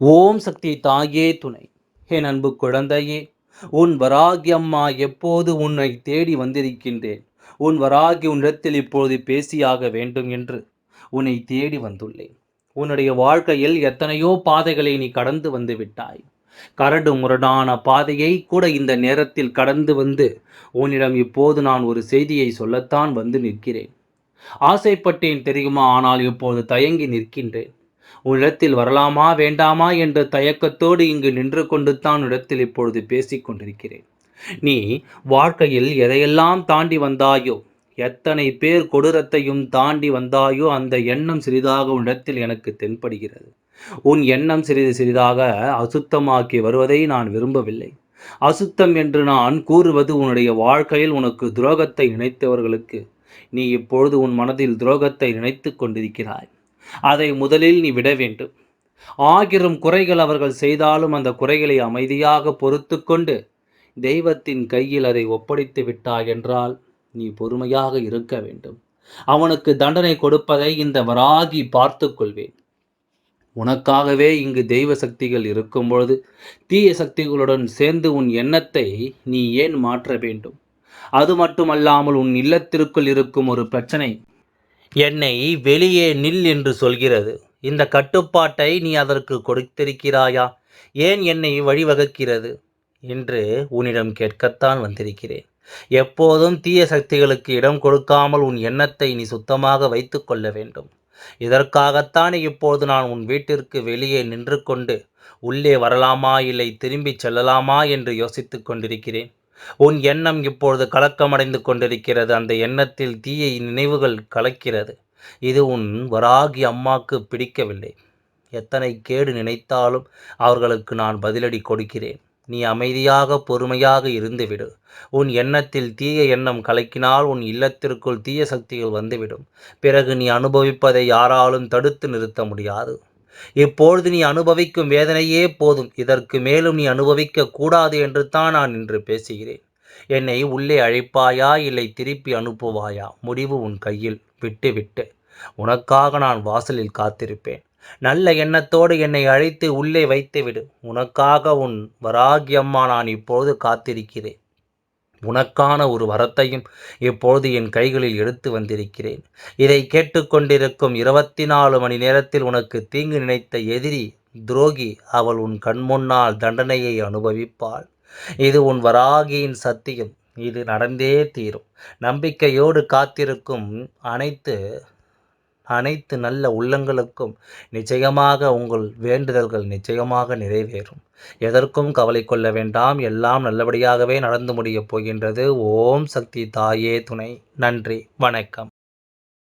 ஓம் சக்தி தாயே துணை. என் அன்பு குழந்தையே உன் வராகி அம்மா எப்போது உன்னை தேடி வந்திருக்கின்றேன்? உன் வராகி உன்னிடத்தில் இப்போது பேசியாக வேண்டும் என்று உன்னை தேடி வந்துள்ளேன். உன்னுடைய வாழ்க்கையில் எத்தனையோ பாதைகளை நீ கடந்து வந்து விட்டாய். கரடு முரடான பாதையை கூட இந்த நேரத்தில் கடந்து வந்து உன்னிடம் இப்போது நான் ஒரு செய்தியை சொல்லத்தான் வந்து நிற்கிறேன். ஆசைப்பட்டேன் தெரியுமா? ஆனால் இப்போது தயங்கி நிற்கின்றேன். உன்னிடத்தில் வரலாமா வேண்டாமா என்ற தயக்கத்தோடு இங்கு நின்று கொண்டு தான் இடத்தில் இப்பொழுது பேசிக் கொண்டிருக்கிறேன். நீ வாழ்க்கையில் எதையெல்லாம் தாண்டி வந்தாயோ எத்தனை பேர் கொடூரத்தையும் தாண்டி வந்தாயோ அந்த எண்ணம் சிறிதாக உன்னிடத்தில் எனக்கு தென்படுகிறது. உன் எண்ணம் சிறிது சிறிதாக அசுத்தமாக்கி வருவதை நான் விரும்பவில்லை. அசுத்தம் என்று நான் கூறுவது உன்னுடைய வாழ்க்கையில் உனக்கு துரோகத்தை நினைத்தவர்களுக்கு. நீ இப்பொழுது உன் மனதில் துரோகத்தை நினைத்து கொண்டிருக்கிறாய். அதை முதலில் நீ விட வேண்டும். ஆகிரும் குறைகள் அவர்கள் செய்தாலும் அந்த குறைகளை அமைதியாக பொறுத்து கொண்டு தெய்வத்தின் கையில் அதை ஒப்படைத்து விட்டாய் என்றால் நீ பொறுமையாக இருக்க வேண்டும். அவனுக்கு தண்டனை கொடுப்பதை இந்த வராகி பார்த்து கொள்வேன். உனக்காகவே இங்கு தெய்வ சக்திகள் இருக்கும் பொழுது தீய சக்திகளுடன் சேர்ந்து உன் எண்ணத்தை நீ ஏன் மாற்ற வேண்டும்? அது மட்டுமல்லாமல் உன் இல்லத்திற்குள் இருக்கும் ஒரு பிரச்சனை என்னை வெளியே நில் என்று சொல்கிறது. இந்த கட்டுப்பாட்டை நீ அதற்கு கொடுத்திருக்கிறாயா? ஏன் என்னை வழிவகுக்கிறது? என்று உன்னிடம் கேட்கத்தான் வந்திருக்கிறேன். எப்போதும் தீய சக்திகளுக்கு இடம் கொடுக்காமல் உன் எண்ணத்தை நீ சுத்தமாக வைத்து கொள்ள வேண்டும். இதற்காகத்தான் இப்போது நான் உன் வீட்டிற்கு வெளியே நின்று கொண்டு உள்ளே வரலாமா இல்லை திரும்பி செல்லலாமா என்று யோசித்துக் கொண்டிருக்கிறேன். உன் எண்ணம் இப்பொழுது கலக்கமடைந்து கொண்டிருக்கிறது. அந்த எண்ணத்தில் தீயை நினைவுகள் கலக்கிறது. இது உன் வராகி அம்மாக்கு பிடிக்கவில்லை. எத்தனை கேடு நினைத்தாலும் அவர்களுக்கு நான் பதிலடி கொடுக்கிறேன். நீ அமைதியாக பொறுமையாக இருந்துவிடு. உன் எண்ணத்தில் தீய எண்ணம் கலக்கினால் உன் இல்லத்திற்குள் தீய சக்திகள் வந்துவிடும். பிறகு நீ அனுபவிப்பதை யாராலும் தடுத்து நிறுத்த முடியாது. இப்பொழுது நீ அனுபவிக்கும் வேதனையே போதும் இதற்கு மேலும் நீ அனுபவிக்க கூடாது என்று தான் நான் இன்று பேசுகிறேன். என்னை உள்ளே அழைப்பாயா இல்லை திருப்பி அனுப்புவாயா? முடிவு உன் கையில். விட்டு விட்டு. உனக்காக நான் வாசலில் காத்திருப்பேன். நல்ல எண்ணத்தோடு என்னை அழைத்து உள்ளே வைத்துவிடு. உனக்காக உன் வராகியம்மா நான் இப்பொழுது காத்திருக்கிறேன். உனக்கான ஒரு வரத்தையும் இப்பொழுது என் கைகளில் எடுத்து வந்திருக்கிறேன். இதை கேட்டுக்கொண்டிருக்கும் இருபத்தி நாலு மணி நேரத்தில் உனக்கு தீங்கு நினைத்த எதிரி துரோகி அவள் உன் கண்முன்னால் தண்டனையை அனுபவிப்பாள். இது உன் வராகியின் சத்தியம். இது நடந்தே தீரும். நம்பிக்கையோடு காத்திருக்கும் அனைத்து அனைத்து நல்ல உள்ளங்களுக்கும் நிச்சயமாக உங்கள் வேண்டுதல்கள் நிச்சயமாக நிறைவேறும். எதற்கும் கவலை கொள்ள வேண்டாம். எல்லாம் நல்லபடியாகவே நடந்து முடியப் போகின்றது. ஓம் சக்தி தாயே துணை. நன்றி. வணக்கம்.